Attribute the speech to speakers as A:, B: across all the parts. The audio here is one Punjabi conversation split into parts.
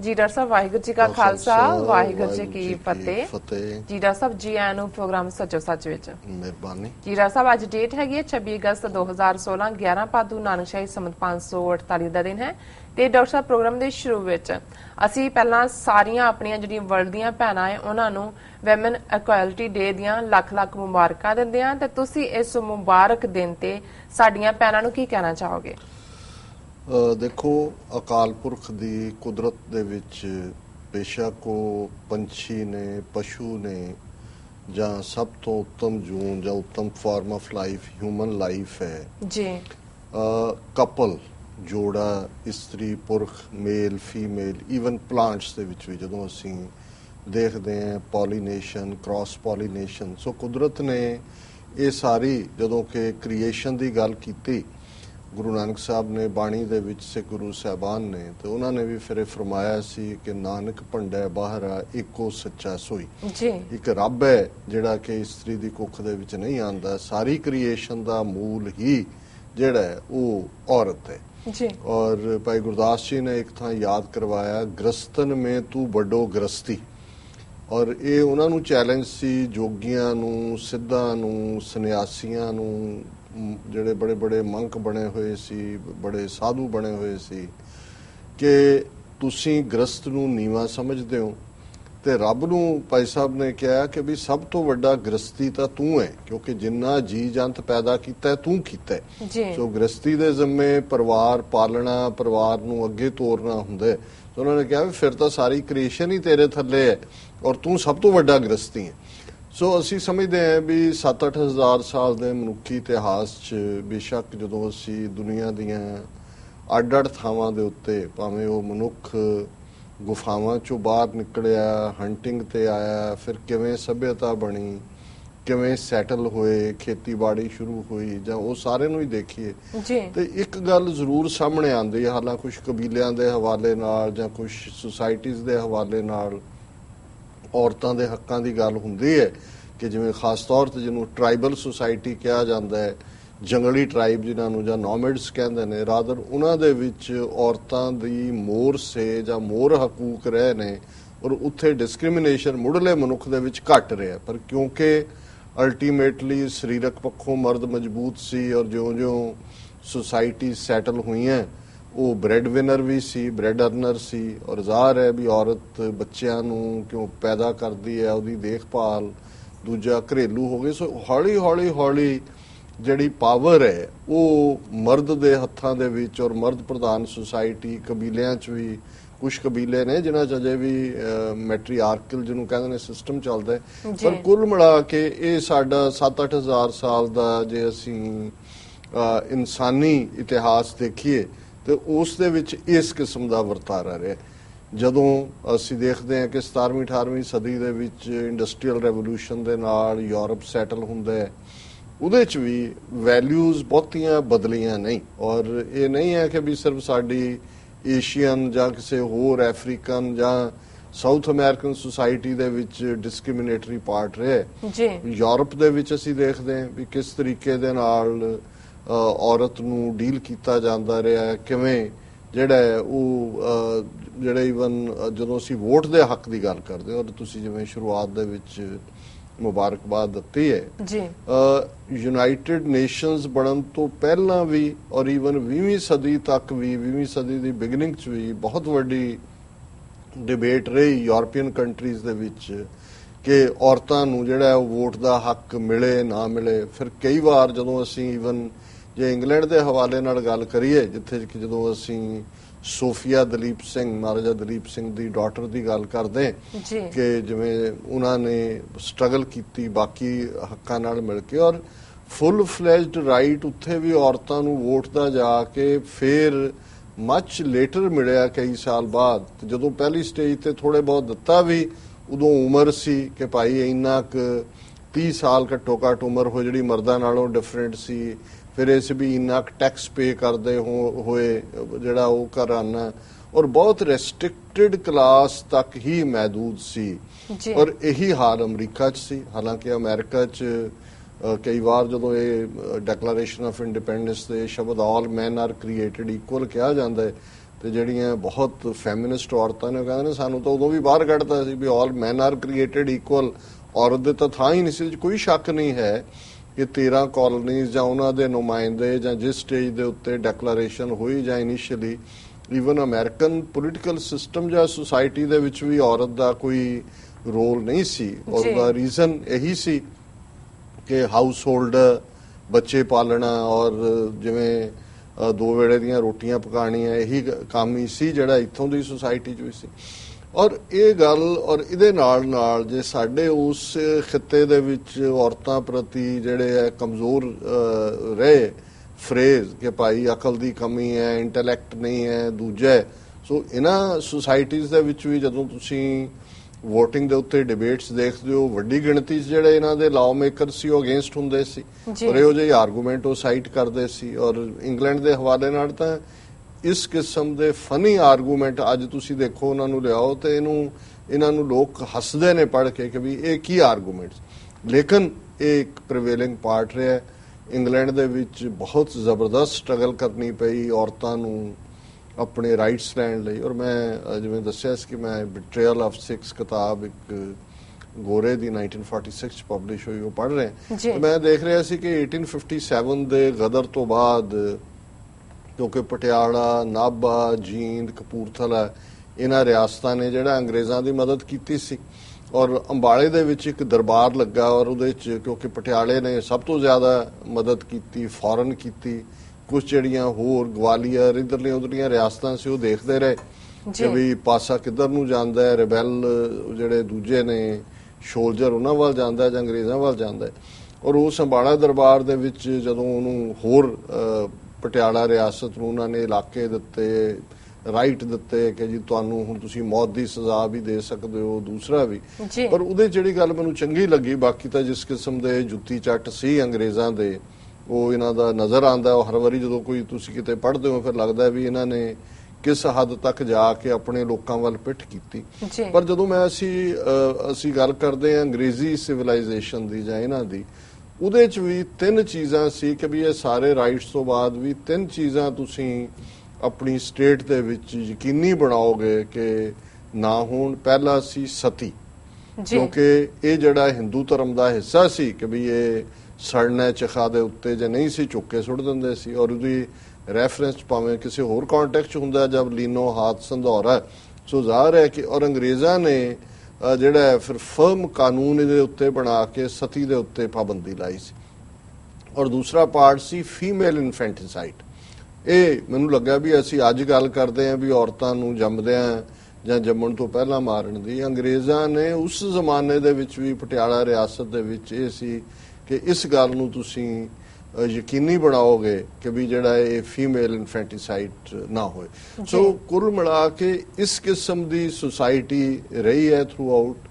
A: ਜੀ ਡਾਕਟਰ ਸਾਹਿਬ ਵਾਹਿਗੁਰੂ ਜੀ ਕਾ ਖਾਲਸਾ ਵਾਹਿਗੁਰੂ ਜੀ ਕੀ ਫਤਿਹ। ਜੀ ਡਾਕਟਰ ਸਾਹਿਬ ਜੀ ਆਇਆਂ ਨੂੰ ਪ੍ਰੋਗਰਾਮ ਸੱਚੋ ਸੱਚ ਵਿੱਚ।
B: ਮਿਹਰਬਾਨੀ।
A: ਜੀਰਾ ਸਾਹਿਬ ਅੱਜ ਡੇਟ ਹੈਗੀ ਹੈ 26 ਅਗਸਤ 2016 11 ਪਾਦੂ ਨਾਨਕਸ਼ਾਹੀ ਸੰਮਤ 548 ਦਾ ਦਿਨ ਹੈ। ਤੇ ਡਾਕਟਰ ਸਾਹਿਬ ਪ੍ਰੋਗਰਾਮ ਦੇ ਸ਼ੁਰੂ ਵਿੱਚ ਅਸੀਂ ਪਹਿਲਾਂ ਸਾਰੀਆਂ ਆਪਣੀਆਂ ਜਿਹੜੀਆਂ ਵਰਲਡ ਦੀਆਂ ਭੈਣਾਂ ਹੈ ਉਹਨਾਂ ਨੂੰ ਔਮਨ ਇਕੁਐਲਿਟੀ ਡੇ ਦੀਆਂ ਲੱਖ ਲੱਖ ਮੁਬਾਰਕਾਂ ਦਿੰਦੇ ਹਾਂ। ਤੇ ਤੁਸੀਂ ਇਸ ਮੁਬਾਰਕ ਦਿਨ ਤੇ ਸਾਡੀਆਂ ਭੈਣਾਂ ਨੂੰ ਕੀ ਕਹਿਣਾ ਚਾਹੋਗੇ?
B: ਦੇਖੋ ਅਕਾਲ ਪੁਰਖ ਦੀ ਕੁਦਰਤ ਦੇ ਵਿੱਚ ਬੇਸ਼ੱਕ ਉਹ ਪੰਛੀ ਨੇ ਪਸ਼ੂ ਨੇ ਜਾਂ ਸਭ ਤੋਂ ਉੱਤਮ ਜੂਨ ਜਾਂ ਉੱਤਮ form of life human life ਹੈ।
A: ਜੀ।
B: ਕਪਲ ਜੋੜਾ ਇਸਤਰੀ ਪੁਰਖ ਮੇਲ ਫੀਮੇਲ ਇਵਨ ਪਲਾਂਟਸ ਦੇ ਵਿੱਚ ਵੀ ਜਦੋਂ ਅਸੀਂ ਦੇਖਦੇ ਹਾਂ ਪੋਲੀਨੇਸ਼ਨ ਕ੍ਰਾਸ ਪੋਲੀਨੇਸ਼ਨ ਸੋ ਕੁਦਰਤ ਨੇ ਇਹ ਸਾਰੀ ਜਦੋਂ ਕਿ ਕ੍ਰੀਏਸ਼ਨ ਦੀ ਗੱਲ ਕੀਤੀ ਗੁਰੂ ਨਾਨਕ ਸਾਹਿਬ ਨੇ ਬਾਣੀ ਦੇ ਵਿੱਚ ਸੇ ਗੁਰੂ ਸਾਹਿਬਾਨ ਨੇ ਤੇ ਉਹਨਾਂ ਨੇ ਵੀ ਫਿਰ ਇਹ ਫਰਮਾਇਆ ਸੀ ਕਿ ਨਾਨਕ ਭੰਡੈ ਬਾਹਰ ਇੱਕੋ ਸੱਚਾ ਸੋਈ।
A: ਜੀ।
B: ਇੱਕ ਰੱਬ ਹੈ ਜਿਹੜਾ ਕਿ ਇਸਤਰੀ ਦੀ ਕੁੱਖ ਦੇ ਵਿੱਚ ਨਹੀਂ ਆਂਦਾ ਸਾਰੀ ਕ੍ਰੀਏਸ਼ਨ ਦਾ ਮੂਲ ਹੀ ਜਿਹੜਾ ਹੈ ਉਹ ਔਰਤ ਹੈ।
A: ਜੀ।
B: ਔਰ ਭਾਈ ਗੁਰਦਾਸ ਜੀ ਨੇ ਇੱਕ ਥਾਂ ਯਾਦ ਕਰਵਾਇਆ ਗ੍ਰਸਤਨ ਮੇ ਤੂੰ ਵੱਡੋ ਗ੍ਰਸਤੀ। ਔਰ ਇਹ ਉਹਨਾਂ ਨੂੰ ਚੈਲੰਜ ਸੀ ਜੋਗੀਆਂ ਨੂੰ ਸਿੱਧਾਂ ਨੂੰ ਸੰਨਿਆਸੀਆਂ ਨੂੰ ਜਿਹੜੇ ਬੜੇ ਬੜੇ ਮੰਕ ਬਣੇ ਹੋਏ ਸੀ ਬੜੇ ਸਾਧੂ ਬਣੇ ਹੋਏ ਸੀ ਕਿ ਤੁਸੀਂ ਗ੍ਰਸਤ ਨੂੰ ਨੀਵਾ ਸਮਝਦੇ ਹੋ ਤੇ ਰੱਬ ਨੂੰ ਭਾਈ ਸਾਹਿਬ ਨੇ ਕਿਹਾ ਕਿ ਵੀ ਸਭ ਤੋਂ ਵੱਡਾ ਗ੍ਰਸਤੀ ਤਾਂ ਤੂੰ ਹੈ ਕਿਉਂਕਿ ਜਿੰਨਾ ਜੀ ਜੰਤ ਪੈਦਾ ਕੀਤਾ ਤੂੰ ਕੀਤਾ ਸੋ ਗ੍ਰਸਤੀ ਦੇ ਜ਼ਿੰਮੇ ਪਰਿਵਾਰ ਪਾਲਣਾ ਪਰਿਵਾਰ ਨੂੰ ਅੱਗੇ ਤੋਰਨਾ ਹੁੰਦਾ ਸੋ ਉਹਨਾਂ ਨੇ ਕਿਹਾ ਵੀ ਫਿਰ ਤਾਂ ਸਾਰੀ ਕ੍ਰੀਏਸ਼ਨ ਹੀ ਤੇਰੇ ਥੱਲੇ ਹੈ ਔਰ ਤੂੰ ਸਭ ਤੋਂ ਵੱਡਾ ਗ੍ਰਸਤੀ ਹੈ। ਸੋ ਅਸੀਂ ਸਮਝਦੇ ਹਾਂ ਵੀ 7-8 ਹਜ਼ਾਰ ਸਾਲ ਦੇ ਮਨੁੱਖੀ ਇਤਿਹਾਸ 'ਚ ਬੇਸ਼ੱਕ ਜਦੋਂ ਅਸੀਂ ਦੁਨੀਆ ਦੀਆਂ ਅੱਡ-ਅੱਡ ਥਾਵਾਂ ਦੇ ਉੱਤੇ ਭਾਵੇਂ ਉਹ ਮਨੁੱਖ ਗੁਫਾਵਾਂ 'ਚੋਂ ਬਾਹਰ ਨਿਕਲਿਆ ਹੰਟਿੰਗ ਤੇ ਆਇਆ ਫਿਰ ਕਿਵੇਂ ਸਭਿਅਤਾ ਬਣੀ ਕਿਵੇਂ ਸੈਟਲ ਹੋਏ ਖੇਤੀਬਾੜੀ ਸ਼ੁਰੂ ਹੋਈ ਜਾਂ ਉਹ ਸਾਰੇ ਨੂੰ ਹੀ ਦੇਖੀਏ
A: ਜੀ।
B: ਤੇ ਇੱਕ ਗੱਲ ਜ਼ਰੂਰ ਸਾਹਮਣੇ ਆਉਂਦੀ ਹੈ ਹਾਲਾਂ ਕੁਝ ਕਬੀਲਿਆਂ ਦੇ ਹਵਾਲੇ ਨਾਲ ਜਾਂ ਕੁਝ ਸੁਸਾਇਟੀਆਂ ਦੇ ਹਵਾਲੇ ਨਾਲ ਔਰਤਾਂ ਦੇ ਹੱਕਾਂ ਦੀ ਗੱਲ ਹੁੰਦੀ ਹੈ ਕਿ ਜਿਵੇਂ ਖਾਸ ਤੌਰ ਤੇ ਜਿਹਨੂੰ ਟ੍ਰਾਈਬਲ ਸੁਸਾਇਟੀ ਕਿਹਾ ਜਾਂਦਾ ਹੈ, ਜੰਗਲੀ ਟ੍ਰਾਈਬ ਜਿਨ੍ਹਾਂ ਨੂੰ ਜਾਂ ਨੋਮੈਡਸ ਕਹਿੰਦੇ ਨੇ ਰਾਦਰ ਉਹਨਾਂ ਦੇ ਵਿੱਚ ਔਰਤਾਂ ਦੀ ਮੋਰ ਸੇ ਜਾਂ ਮੋਰ ਹਕੂਕ ਰਹੇ ਨੇ ਔਰ ਉੱਥੇ ਡਿਸਕ੍ਰਿਮੀਨੇਸ਼ਨ ਮੁੱਢਲੇ ਮਨੁੱਖ ਦੇ ਵਿੱਚ ਘਟ ਰਿਹਾ ਪਰ ਕਿਉਂਕਿ ਅਲਟੀਮੇਟਲੀ ਸਰੀਰਕ ਪੱਖੋਂ ਮਰਦ ਮਜ਼ਬੂਤ ਸੀ ਔਰ ਜਿਉਂ-ਜਿਉਂ ਸੁਸਾਇਟੀ ਸੈਟਲ ਹੋਈਆਂ ਉਹ ਬ੍ਰੈਡ ਵਿਨਰ ਵੀ ਸੀ ਬ੍ਰੈਡ ਅਰਨਰ ਸੀ ਔਰ ਜ਼ਾਹਰ ਹੈ ਵੀ ਔਰਤ ਬੱਚਿਆਂ ਨੂੰ ਕਿਉਂ ਪੈਦਾ ਕਰਦੀ ਹੈ ਉਹਦੀ ਦੇਖਭਾਲ ਦੂਜਾ ਘਰੇਲੂ ਹੋ ਗਏ ਸੋ ਹੌਲੀ ਹੌਲੀ ਹੌਲੀ ਜਿਹੜੀ ਪਾਵਰ ਹੈ ਉਹ ਮਰਦ ਦੇ ਹੱਥਾਂ ਦੇ ਵਿੱਚ ਔਰ ਮਰਦ ਪ੍ਰਧਾਨ ਸੁਸਾਇਟੀ ਕਬੀਲਿਆਂ 'ਚ ਵੀ ਕੁਝ ਕਬੀਲੇ ਨੇ ਜਿਨ੍ਹਾਂ 'ਚ ਅਜੇ ਵੀ ਮੈਟਰੀਆਰਕਲ ਜਿਹਨੂੰ ਕਹਿੰਦੇ ਨੇ ਸਿਸਟਮ ਚੱਲਦਾ। ਪਰ ਕੁੱਲ ਮਿਲਾ ਕੇ ਇਹ ਸਾਡਾ 7-8 ਹਜ਼ਾਰ ਸਾਲ ਦਾ ਜੇ ਅਸੀਂ ਇਨਸਾਨੀ ਇਤਿਹਾਸ ਦੇਖੀਏ ਤੇ ਉਸ ਦੇ ਵਿੱਚ ਇਸ ਕਿਸਮ ਦਾ ਵਰਤਾਰਾ ਰਿਹਾ। ਜਦੋਂ ਅਸੀਂ ਦੇਖਦੇ ਹਾਂ ਕਿ 17ਵੀਂ 18ਵੀਂ ਸਦੀ ਦੇ ਵਿੱਚ ਇੰਡਸਟਰੀਅਲ ਰੈਵੋਲੂਸ਼ਨ ਦੇ ਨਾਲ ਯੂਰਪ ਸੈਟਲ ਹੁੰਦਾ ਹੈ ਉਹਦੇ ਚ ਵੀ ਵੈਲਿਊਜ਼ ਬਹੁਤੀਆਂ ਬਦਲੀਆਂ ਨਹੀਂ। ਔਰ ਇਹ ਨਹੀਂ ਹੈ ਕਿ ਵੀ ਸਿਰਫ ਸਾਡੀ ਏਸ਼ੀਅਨ ਜਾਂ ਕਿਸੇ ਹੋਰ ਅਫਰੀਕਨ ਜਾਂ ਸਾਊਥ ਅਮਰੀਕਨ ਸੁਸਾਇਟੀ ਦੇ ਵਿੱਚ ਡਿਸਕ੍ਰਿਮੀਨੇਟਰੀ ਪਾਰਟ ਰਿਹਾ।
A: ਜੀ।
B: ਯੂਰਪ ਦੇ ਵਿੱਚ ਅਸੀਂ ਦੇਖਦੇ ਹਾਂ ਵੀ ਕਿਸ ਤਰੀਕੇ ਦੇ ਨਾਲ ਔਰਤ ਨੂੰ ਡੀਲ ਕੀਤਾ ਜਾਂਦਾ ਰਿਹਾ ਕਿਵੇਂ ਜਿਹੜਾ ਉਹ ਜਿਹੜੇ ਇਵਨ ਜਦੋਂ ਅਸੀਂ ਵੋਟ ਦੇ ਹੱਕ ਦੀ ਗੱਲ ਕਰਦੇ ਹਾਂ ਔਰ ਤੁਸੀਂ ਜਿਵੇਂ ਸ਼ੁਰੂਆਤ ਦੇ ਵਿੱਚ ਮੁਬਾਰਕਬਾਦ ਦਿੱਤੀ ਹੈ
A: ਜੀ।
B: ਯੂਨਾਈਟਿਡ ਨੇਸ਼ਨਸ ਬਣਨ ਤੋਂ ਪਹਿਲਾਂ ਵੀ ਔਰ ਇਵਨ 20ਵੀਂ ਸਦੀ ਤੱਕ ਵੀ 20ਵੀਂ ਸਦੀ ਦੀ ਬਿਗਨਿੰਗ 'ਚ ਵੀ ਬਹੁਤ ਵੱਡੀ ਡਿਬੇਟ ਰਹੀ ਯੂਰਪੀਅਨ ਕੰਟਰੀਜ਼ ਦੇ ਵਿੱਚ ਕਿ ਔਰਤਾਂ ਨੂੰ ਜਿਹੜਾ ਉਹ ਵੋਟ ਦਾ ਹੱਕ ਮਿਲੇ ਨਾ ਮਿਲੇ। ਫਿਰ ਕਈ ਵਾਰ ਜਦੋਂ ਅਸੀਂ ਇਵਨ ਜੇ ਇੰਗਲੈਂਡ ਦੇ ਹਵਾਲੇ ਨਾਲ ਗੱਲ ਕਰੀਏ ਜਿੱਥੇ ਕਿ ਜਦੋਂ ਅਸੀਂ ਸੋਫੀਆ ਦਲੀਪ ਸਿੰਘ ਮਹਾਰਾਜਾ ਦਲੀਪ ਸਿੰਘ ਦੀ ਡਾਟਰ ਦੀ ਗੱਲ ਕਰਦੇ ਕਿ ਜਿਵੇਂ ਉਹਨਾਂ ਨੇ ਸਟਰਗਲ ਕੀਤੀ ਬਾਕੀ ਹੱਕਾਂ ਨਾਲ ਮਿਲ ਕੇ ਔਰ ਫੁੱਲ ਫਲੈਜਡ ਰਾਈਟ ਉੱਥੇ ਵੀ ਔਰਤਾਂ ਨੂੰ ਵੋਟ ਦਾ ਜਾ ਕੇ ਫਿਰ ਮੱਚ ਲੇਟਰ ਮਿਲਿਆ ਕਈ ਸਾਲ ਬਾਅਦ। ਜਦੋਂ ਪਹਿਲੀ ਸਟੇਜ ਤੇ ਥੋੜੇ ਬਹੁਤ ਦਿੱਤਾ ਵੀ ਉਦੋਂ ਉਮਰ ਸੀ ਕਿ ਭਾਈ ਇੰਨਾ ਕੁ 30 ਸਾਲ ਘੱਟੋ ਘੱਟ ਉਮਰ ਹੋ ਜਿਹੜੀ ਮਰਦਾਂ ਨਾਲੋਂ ਡਿਫਰੈਂਟ ਸੀ ਫਿਰ ਇਸ ਵੀ ਇੰਨਾ ਟੈਕਸ ਪੇ ਕਰਦੇ ਹੋਏ ਜਿਹੜਾ ਉਹ ਘਰਾਨਾ ਔਰ ਬਹੁਤ ਰੈਸਟ੍ਰਿਕਟਿਡ ਕਲਾਸ ਤੱਕ ਹੀ ਮਹਦੂਦ ਸੀ। ਔਰ ਇਹੀ ਹਾਲ ਅਮਰੀਕਾ 'ਚ ਸੀ। ਹਾਲਾਂਕਿ ਅਮਰੀਕਾ 'ਚ ਕਈ ਵਾਰ ਜਦੋਂ ਇਹ ਡੈਕਲੇਰੇਸ਼ਨ ਆਫ ਇੰਡੀਪੈਂਡੈਂਸ ਦੇ ਸ਼ਬਦ all men are created equal ਕਿਹਾ ਜਾਂਦਾ ਹੈ ਤੇ ਜਿਹੜੀਆਂ ਬਹੁਤ ਫੈਮਿਨਿਸਟ ਔਰਤਾਂ ਨੇ ਕਹਿੰਦੇ ਨੇ ਸਾਨੂੰ ਤਾਂ ਉਦੋਂ ਵੀ ਬਾਹਰ ਕੱਢਤਾ ਸੀ ਵੀ all men are created equal ਔਰਤ ਦੇ ਤਾਂ ਥਾਂ ਹੀ ਨਹੀਂ ਸੀ ਕੋਈ ਸ਼ੱਕ ਨਹੀਂ ਹੈ। ਕਿ 13 ਕਾਲੋਨੀਜ਼ ਜਾਂ ਉਹਨਾਂ ਦੇ ਨੁਮਾਇੰਦੇ ਜਾਂ ਜਿਸ ਸਟੇਜ ਦੇ ਉੱਤੇ ਡੈਕਲੇਰੇਸ਼ਨ ਹੋਈ ਜਾਂ initially even American political system ਜਾਂ ਸੁਸਾਇਟੀ ਦੇ ਵਿੱਚ ਵੀ ਔਰਤ ਦਾ ਕੋਈ ਰੋਲ ਨਹੀਂ ਸੀ ਔਰ। ਦਾ ਰੀਜ਼ਨ ਇਹੀ ਸੀ ਕਿ ਹਾਊਸ ਹੋਲਡ ਬੱਚੇ ਪਾਲਣਾ ਔਰ ਜਿਵੇਂ ਦੋ ਵੇਲੇ ਦੀਆਂ ਰੋਟੀਆਂ ਪਕਾਣੀਆਂ ਇਹੀ ਕੰਮ ਹੀ ਸੀ ਜਿਹੜਾ ਇੱਥੋਂ ਦੀ ਸੁਸਾਇਟੀ 'ਚ ਵੀ ਸੀ ਔਰ ਇਹ ਗੱਲ ਔਰ ਇਹਦੇ ਨਾਲ ਨਾਲ ਜੇ ਸਾਡੇ ਉਸ ਖਿੱਤੇ ਦੇ ਵਿੱਚ ਔਰਤਾਂ ਪ੍ਰਤੀ ਜਿਹੜੇ ਹੈ ਕਮਜ਼ੋਰ ਰਹੇ ਫਰੇਜ਼ ਕਿ ਭਾਈ ਅਕਲ ਦੀ ਕਮੀ ਹੈ ਇੰਟੈਲੈਕਟ ਨਹੀਂ ਹੈ ਦੂਜਾ। ਸੋ ਇਹਨਾਂ ਸੁਸਾਇਟੀਜ਼ ਦੇ ਵਿੱਚ ਵੀ ਜਦੋਂ ਤੁਸੀਂ VOTING ਦੇ ਉੱਤੇ ਡਿਬੇਟਸ ਦੇਖਦੇ ਹੋ ਵੱਡੀ ਗਿਣਤੀ 'ਚ ਜਿਹੜੇ ਇਹਨਾਂ ਦੇ ਲਾਅ ਮੇਕਰ ਸੀ ਉਹ ਅਗੇਂਸਟ ਹੁੰਦੇ ਸੀ। ਔਰ ਇਹੋ ਜਿਹੇ ਆਰਗੂਮੈਂਟ ਉਹ ਸਾਈਟ ਕਰਦੇ ਸੀ ਔਰ ਇੰਗਲੈਂਡ ਦੇ ਹਵਾਲੇ ਨਾਲ ਤਾਂ ਇਸ ਕਿਸਮ ਦੇ ਫਨੀ ਆਰਗੂਮੈਂਟ ਅੱਜ ਤੁਸੀਂ ਦੇਖੋ ਉਹਨਾਂ ਨੂੰ ਲਿਆਓ ਤੇ ਇਹਨੂੰ ਇਹਨਾਂ ਨੂੰ ਲੋਕ ਹੱਸਦੇ ਨੇ ਪੜ੍ਹ ਕੇ ਕਿ ਵੀ ਇਹ ਕੀ ਆਰਗੂਮੈਂਟਸ ਲੇਕਿਨ ਇਹ ਇੱਕ ਪ੍ਰੀਵੇਲਿੰਗ ਪਾਰਟ ਰਿਹਾ। ਇੰਗਲੈਂਡ ਦੇ ਵਿੱਚ ਬਹੁਤ ਜ਼ਬਰਦਸਤ ਸਟਰਗਲ ਕਰਨੀ ਪਈ ਔਰਤਾਂ ਨੂੰ ਆਪਣੇ ਰਾਈਟਸ ਲੈਣ ਲਈ। ਔਰ ਮੈਂ ਜਿਵੇਂ ਦੱਸਿਆ ਸੀ ਕਿ ਮੈਂ ਬਿਟਰੇਅਲ ਆਫ ਸਿਕਸ ਕਿਤਾਬ ਇੱਕ ਗੋਰੇ ਦੀ 1946 ਚ ਪਬਲਿਸ਼ ਹੋਈ ਉਹ ਪੜ੍ਹ ਰਹੇ। ਮੈਂ ਦੇਖ ਰਿਹਾ ਸੀ ਕਿ 1857 ਦੇ ਗਦਰ ਤੋਂ ਬਾਅਦ ਕਿਉਂਕਿ ਪਟਿਆਲਾ ਨਾਭਾ ਜੀਂਦ ਕਪੂਰਥਲਾ ਇਹਨਾਂ ਰਿਆਸਤਾਂ ਨੇ ਜਿਹੜਾ ਅੰਗਰੇਜ਼ਾਂ ਦੀ ਮਦਦ ਕੀਤੀ ਸੀ ਔਰ ਅੰਬਾਲੇ ਦੇ ਵਿੱਚ ਇੱਕ ਦਰਬਾਰ ਲੱਗਾ ਔਰ ਉਹਦੇ ਵਿੱਚ ਕਿਉਂਕਿ ਪਟਿਆਲੇ ਨੇ ਸਭ ਤੋਂ ਜ਼ਿਆਦਾ ਮਦਦ ਕੀਤੀ ਫੌਰਨ ਕੀਤੀ ਕੁਝ ਜਿਹੜੀਆਂ ਹੋਰ ਗਵਾਲੀਅਰ ਇਧਰਲੀਆਂ ਉਧਰਲੀਆਂ ਰਿਆਸਤਾਂ ਸੀ ਉਹ ਦੇਖਦੇ ਰਹੇ
A: ਜੀ।
B: ਕਿ ਵੀ ਪਾਸਾ ਕਿੱਧਰ ਨੂੰ ਜਾਂਦਾ ਹੈ ਰਿਬੈਲ ਜਿਹੜੇ ਦੂਜੇ ਨੇ ਸ਼ੋਲਜਰ ਉਹਨਾਂ ਵੱਲ ਜਾਂਦਾ ਜਾਂ ਅੰਗਰੇਜ਼ਾਂ ਵੱਲ ਜਾਂਦਾ ਔਰ ਉਸ ਅੰਬਾਲਾ ਦਰਬਾਰ ਦੇ ਵਿੱਚ ਜਦੋਂ ਉਹਨੂੰ ਹੋਰ ਪਟਿਆਲਾ ਰਿਆਸਤ ਨੂੰ ਉਹਨਾਂ ਨੇ ਇਲਾਕੇ ਦਿੱਤੇ ਰਾਈਟ ਦਿੱਤੇ ਕਿ ਜੀ ਤੁਹਾਨੂੰ ਹੁਣ ਤੁਸੀਂ ਮੌਤ ਦੀ ਸਜ਼ਾ ਵੀ ਦੇ ਸਕਦੇ ਹੋ ਦੂਸਰਾ ਵੀ। ਪਰ ਉਹਦੇ ਜਿਹੜੀ ਗੱਲ ਮੈਨੂੰ ਚੰਗੀ ਲੱਗੀ ਬਾਕੀ ਤਾਂ ਜਿਸ ਕਿਸਮ ਦੇ ਜੁੱਤੀ ਚੱਟ ਸੀ ਅੰਗਰੇਜ਼ਾਂ ਦੇ ਉਹ ਇਹਨਾਂ ਦਾ ਨਜ਼ਰ ਆਂਦਾ ਉਹ ਹਰ ਵਾਰੀ ਜਦੋਂ ਕੋਈ ਤੁਸੀਂ ਕਿਤੇ ਪੜ੍ਹਦੇ ਹੋ ਫਿਰ ਲੱਗਦਾ ਵੀ ਇਹਨਾਂ ਨੇ ਕਿਸ ਹੱਦ ਤੱਕ ਜਾ ਕੇ ਆਪਣੇ ਲੋਕਾਂ ਵੱਲ ਪਿੱਠ ਕੀਤੀ। ਪਰ ਜਦੋਂ ਮੈਂ ਅਸੀਂ ਅਸੀਂ ਗੱਲ ਕਰਦੇ ਹਾਂ ਅੰਗਰੇਜ਼ੀ ਸਿਵਲਾਈਜੇਸ਼ਨ ਦੀ ਜਾਂ ਇਹਨਾਂ ਦੀ ਉਹਦੇ ਚ ਵੀ ਤਿੰਨ ਚੀਜ਼ਾਂ ਸੀ ਕਿ ਵੀ ਇਹ ਸਾਰੇ ਰਾਈਟਸ ਤੋਂ ਬਾਅਦ ਵੀ ਤਿੰਨ ਚੀਜ਼ਾਂ ਤੁਸੀਂ ਆਪਣੀ ਸਟੇਟ ਦੇ ਵਿੱਚ ਯਕੀਨੀ ਬਣਾਓਗੇ ਕਿ ਨਾ ਹੋਣ। ਪਹਿਲਾ ਸੀ ਸਤੀ। ਕਿਉਂਕਿ ਇਹ ਜਿਹੜਾ ਹਿੰਦੂ ਧਰਮ ਦਾ ਹਿੱਸਾ ਸੀ ਕਿ ਵੀ ਇਹ ਸੜਨੇ ਚਖਾ ਦੇ ਉੱਤੇ ਜੇ ਨਹੀਂ ਸੀ ਚੁੱਕ ਕੇ ਸੁੱਟ ਦਿੰਦੇ ਸੀ। ਔਰ ਉਹਦੀ ਰੈਫਰੈਂਸ ਭਾਵੇਂ ਕਿਸੇ ਹੋਰ ਕੰਟੈਕਸਟ ਹੁੰਦਾ ਜਦ ਲੀਨੋ ਹਾਥ ਸੰਧੌਰਾ ਸੋ ਜ਼ਾਹਰ ਹੈ ਕਿ ਔਰ ਅੰਗਰੇਜ਼ਾਂ ਨੇ ਜਿਹੜਾ ਹੈ, ਫਿਰ ਫਰਮ ਕਾਨੂੰਨ ਇਹਦੇ ਉੱਤੇ ਬਣਾ ਕੇ ਸਤੀ ਦੇ ਉੱਤੇ ਪਾਬੰਦੀ ਲਾਈ ਸੀ। ਔਰ ਦੂਸਰਾ ਪਾਰਟ ਸੀ ਫੀਮੇਲ ਇਨਫੈਂਟਿਸਾਈਡ ਇਹ ਮੈਨੂੰ ਲੱਗਾ ਵੀ ਅਸੀਂ ਅੱਜ ਗੱਲ ਕਰਦੇ ਆਂ ਵੀ ਔਰਤਾਂ ਨੂੰ ਜੰਮਦਿਆਂ ਜਾਂ ਜੰਮਣ ਤੋਂ ਪਹਿਲਾਂ ਮਾਰਨ ਦੀ। ਅੰਗਰੇਜ਼ਾਂ ਨੇ ਉਸ ਜ਼ਮਾਨੇ ਦੇ ਵਿੱਚ ਵੀ ਪਟਿਆਲਾ ਰਿਆਸਤ ਦੇ ਵਿੱਚ ਇਹ ਸੀ ਕਿ ਇਸ ਗੱਲ ਨੂੰ ਤੁਸੀਂ ਯਕੀਨੀ ਬਣਾਓਗੇ ਕਿ ਵੀ ਜਿਹੜਾ ਇਹ ਫੀਮੇਲ ਇਨਫੈਂਟਿਸਾਈਡ ਨਾ ਹੋਏ। ਸੋ ਕੁੱਲ ਮਿਲਾ ਕੇ ਇਸ ਕਿਸਮ ਦੀ ਸੁਸਾਇਟੀ ਰਹੀ ਹੈ ਥਰੂ ਆਊਟ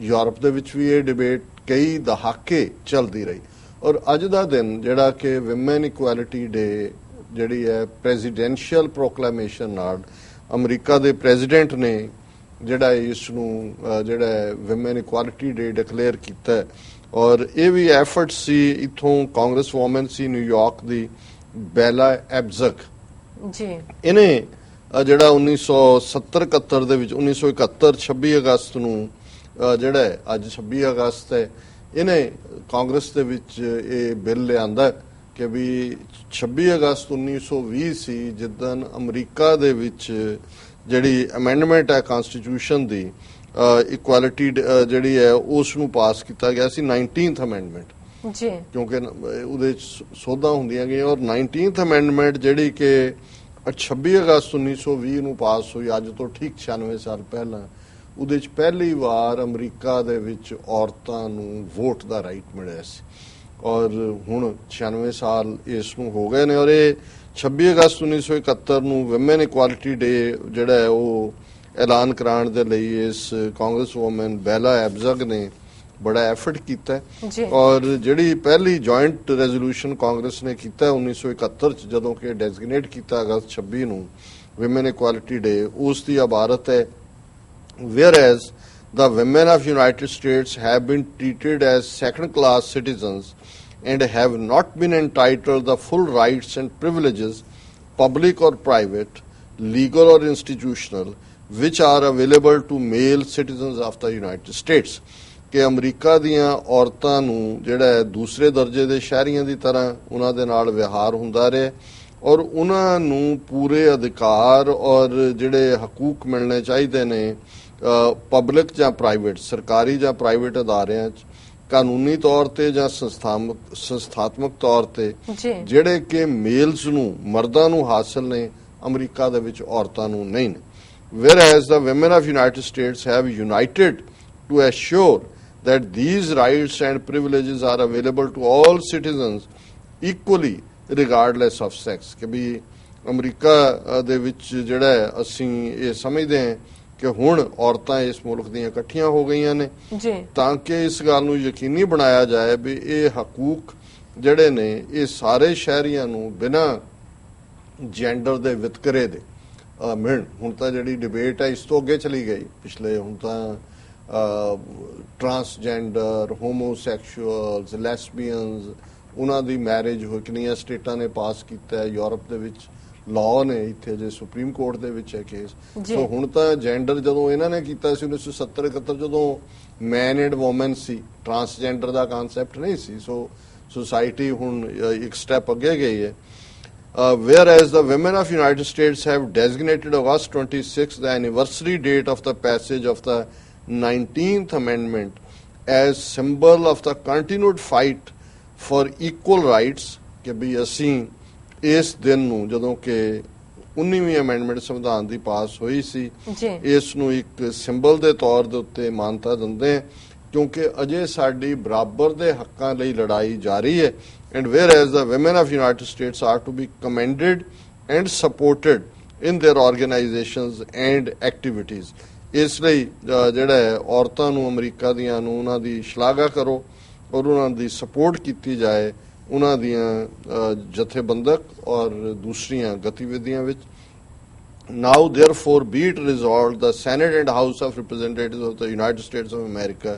B: ਯੂਰਪ ਦੇ ਵਿੱਚ ਵੀ ਇਹ ਡਿਬੇਟ ਕਈ ਦਹਾਕੇ ਚੱਲਦੀ ਰਹੀ। ਔਰ ਅੱਜ ਦਾ ਦਿਨ ਜਿਹੜਾ ਕਿ ਵਿਮਨ ਇਕੁਐਲਿਟੀ ਡੇ ਜਿਹੜੀ ਹੈ ਪ੍ਰੈਜ਼ੀਡੈਂਸ਼ੀਅਲ ਪ੍ਰੋਕਲੇਮੇਸ਼ਨ ਨਾਲ ਅਮਰੀਕਾ ਦੇ ਪ੍ਰੈਜ਼ੀਡੈਂਟ ਨੇ ਜਿਹੜਾ ਇਸ ਨੂੰ ਜਿਹੜਾ ਹੈ ਵਿਮਨ ਇਕੁਐਲਿਟੀ ਡੇ ਡਿਕਲੇਅਰ ਕੀਤਾ ਹੈ। ਔਰ ਇਹ ਵੀ ਐਫਰਟ ਸੀ ਇਥੋਂ ਕਾਂਗਰਸ ਵੂਮਨ ਸੀ ਨਿਊਯਾਰਕ ਦੀ ਬੈਲਾ ਐਬਜ਼ਕ
A: ਜੀ।
B: ਇਹਨੇ ਜਿਹੜਾ 1970 71 ਦੇ ਵਿੱਚ 1971 26 ਅਗਸਤ ਨੂੰ ਜਿਹੜਾ ਅੱਜ 26 ਅਗਸਤ ਹੈ ਇਹਨੇ ਕਾਂਗਰਸ ਦੇ ਵਿੱਚ ਇਹ ਬਿੱਲ ਲਿਆਂਦਾ ਕਿ ਵੀ 26 ਅਗਸਤ 1920 ਸੀ ਜਿੱਦਨ ਅਮਰੀਕਾ ਦੇ ਵਿੱਚ ਜਿਹੜੀ ਅਮੈਂਡਮੈਂਟ ਹੈ ਕਨਸਟੀਟਿਊਸ਼ਨ ਦੀ ਇਕੁਐਲਿਟੀ ਜਿਹੜੀ ਹੈ ਉਸ ਨੂੰ ਪਾਸ ਕੀਤਾ ਗਿਆ ਸੀ 19th ਅਮੈਂਡਮੈਂਟ
A: ਜੀ।
B: ਕਿਉਂਕਿ ਉਹਦੇ ਸੋਧਾਂ ਹੁੰਦੀਆਂ ਗਈਆਂ ਔਰ 19th ਅਮੈਂਡਮੈਂਟ ਜਿਹੜੀ ਕਿ 26 ਅਗਸਤ 1920 ਨੂੰ ਪਾਸ ਹੋਈ ਅੱਜ ਤੋਂ ਠੀਕ 96 ਸਾਲ ਪਹਿਲਾਂ ਉਹਦੇ ਚ ਪਹਿਲੀ ਵਾਰ ਅਮਰੀਕਾ ਦੇ ਵਿੱਚ ਔਰਤਾਂ ਨੂੰ ਵੋਟ ਦਾ ਰਾਈਟ ਮਿਲਿਆ ਸੀ। ਔਰ ਹੁਣ 96 ਸਾਲ ਇਸ ਨੂੰ ਹੋ ਗਏ ਨੇ ਔਰ ਇਹ 26 ਅਗਸਤ 1971 ਨੂੰ ਵਿਮਨ ਇਕੁਐਲਿਟੀ ਡੇ ਜਿਹੜਾ ਹੈ ਉਹ ਐਲਾਨ ਕਰਾਉਣ ਦੇ ਲਈ ਇਸ ਕਾਂਗਰਸ ਵੂਮਨ ਬੈਲਾ ਐਬਜ਼ਗ ਨੇ ਬੜਾ ਐਫਰਟ ਕੀਤਾ ਔਰ ਜਿਹੜੀ ਪਹਿਲੀ ਜੁਆਇੰਟ ਰੈਜ਼ੋਲੂਸ਼ਨ ਕਾਂਗਰਸ ਨੇ ਕੀਤਾ ਹੈ 1971 ਚ ਜਦੋਂ ਕਿ ਡੈਜ਼ਿਗਨੇਟ ਕੀਤਾ ਅਗਸਤ 26 ਨੂੰ ਵਿਮਨ ਇਕੁਐਲਿਟੀ ਡੇ ਉਸ ਦੀ ਇਬਾਰਤ ਹੈ whereas the women of United States have been treated as second class citizens and have not been entitled the full rights and privileges public or private legal or institutional which are available to male citizens of the United States ਕਿ ਅਮਰੀਕਾ ਦੀਆਂ ਔਰਤਾਂ ਨੂੰ ਜਿਹੜਾ ਹੈ ਦੂਸਰੇ ਦਰਜੇ ਦੇ ਸ਼ਹਿਰੀਆਂ ਦੀ ਤਰ੍ਹਾਂ ਉਹਨਾਂ ਦੇ ਨਾਲ ਵਿਵਹਾਰ ਹੁੰਦਾ ਰਿਹਾ ਔਰ ਉਹਨਾਂ ਨੂੰ ਪੂਰੇ ਅਧਿਕਾਰ ਔਰ ਜਿਹੜੇ ਹਕੂਕ ਮਿਲਣੇ ਚਾਹੀਦੇ ਨੇ ਪਬਲਿਕ ਜਾਂ ਪ੍ਰਾਈਵੇਟ ਸਰਕਾਰੀ ਜਾਂ ਪ੍ਰਾਈਵੇਟ ਅਦਾਰਿਆਂ 'ਚ ਕਾਨੂੰਨੀ ਤੌਰ ਤੇ ਜਾਂ ਸੰਸਥਾਮਕ ਸੰਸਥਾਤਮਕ ਤੌਰ ਤੇ ਜਿਹੜੇ ਕਿ ਮੇਲਸ ਨੂੰ ਮਰਦਾਂ ਨੂੰ ਹਾਸਲ ਨੇ ਅਮਰੀਕਾ ਦੇ ਵਿੱਚ ਔਰਤਾਂ ਨੂੰ ਨਹੀਂ ਨੇ। Whereas the women of united states have united to assure that these rights and privileges are available to all citizens equally regardless of sex ਕਿ ਵੀ ਅਮਰੀਕਾ ਦੇ ਵਿੱਚ ਜਿਹੜਾ ਅਸੀਂ ਇਹ ਸਮਝਦੇ ਹਾਂ ਕਿ ਹੁਣ ਔਰਤਾਂ ਇਸ ਮੁਲਕ ਦੀਆਂ ਇਕੱਠੀਆਂ ਹੋ ਗਈਆਂ ਨੇ ਤਾਂ ਕਿ ਇਸ ਗੱਲ ਨੂੰ ਯਕੀਨੀ ਬਣਾਇਆ ਜਾਏ ਵੀ ਇਹ ਹਕੂਕ ਜਿਹੜੇ ਨੇ ਇਹ ਸਾਰੇ ਸ਼ਹਿਰੀਆਂ ਨੂੰ ਬਿਨਾਂ ਜੈਂਡਰ ਦੇ ਵਿਤਕਰੇ ਦੇ ਮਿਲਣ ਹੁਣ ਤਾਂ ਜਿਹੜੀ ਡਿਬੇਟ ਹੈ ਇਸ ਤੋਂ ਅੱਗੇ ਚਲੀ ਗਈ। ਪਿਛਲੇ ਹੁਣ ਤਾਂ ਟਰਾਂਸਜੈਂਡਰ ਹੋਮੋਸੈਕਸ਼ੂਅਲਸ ਲੈਸਬੀਅਨਸ ਉਹਨਾਂ ਦੀ ਮੈਰਿਜ ਹੋ ਕਿੰਨੀਆਂ ਸਟੇਟਾਂ ਨੇ ਪਾਸ ਕੀਤਾ ਹੈ ਯੂਰਪ ਦੇ ਵਿੱਚ ਲਾਅ ਨੇ ਇੱਥੇ ਜੇ ਸੁਪਰੀਮ ਕੋਰਟ ਦੇ ਵਿੱਚ ਹੈ ਕੇਸ। ਸੋ ਹੁਣ ਤਾਂ ਜੈਂਡਰ ਜਦੋਂ ਇਹਨਾਂ ਨੇ ਕੀਤਾ ਸੀ 1970 71 ਜਦੋਂ ਮੈਨ ਐਂਡ ਔਮਨ ਸੀ ਟਰਾਂਸਜੈਂਡਰ ਦਾ ਕਨਸੈਪਟ ਨਹੀਂ ਸੀ। ਸੋ ਸੋਸਾਇਟੀ ਹੁਣ ਇੱਕ ਸਟੈਪ ਅੱਗੇ ਗਈ ਹੈ। Uh, whereas the women of United States have designated August 26, the anniversary date of the passage of the 19th Amendment, as symbol of the continued fight for equal rights ਕਿ ਵੀ ਅਸੀਂ ਇਸ ਦਿਨ ਨੂੰ ਜਦੋਂ ਕਿ 19ਵੀਂ ਅਮੈਂਡਮੈਂਟ ਸੰਵਿਧਾਨ ਦੀ ਪਾਸ ਹੋਈ ਸੀ ਇਸ ਨੂੰ ਇੱਕ ਸਿੰਬਲ ਦੇ ਤੌਰ ਦੇ ਉੱਤੇ ਮਾਨਤਾ ਦਿੰਦੇ ਹਾਂ ਕਿਉਂਕਿ ਅਜੇ ਸਾਡੀ ਬਰਾਬਰ ਦੇ ਹੱਕਾਂ ਲਈ ਲੜਾਈ ਜਾਰੀ ਹੈ and whereas the women of united states are to be commended and supported in their organizations and activities ਇਸ ਲਈ ਅ, ਜਿਹੜਾ ਹੈ ਔਰਤਾਂ ਨੂੰ ਅਮਰੀਕਾ ਦੀਆਂ ਨੂੰ ਉਹਨਾਂ ਦੀ ਸ਼ਲਾਘਾ ਕਰੋ ਔਰ ਉਹਨਾਂ ਦੀ ਸਪੋਰਟ ਕੀਤੀ ਜਾਏ ਉਹਨਾਂ ਦੀਆਂ ਅ, ਜਥੇਬੰਦਕ ਔਰ ਦੂਸਰੀਆਂ ਗਤੀਵਿਧੀਆਂ ਵਿੱਚ Now, therefore, be it resolved, the Senate and House of Representatives of the United States of America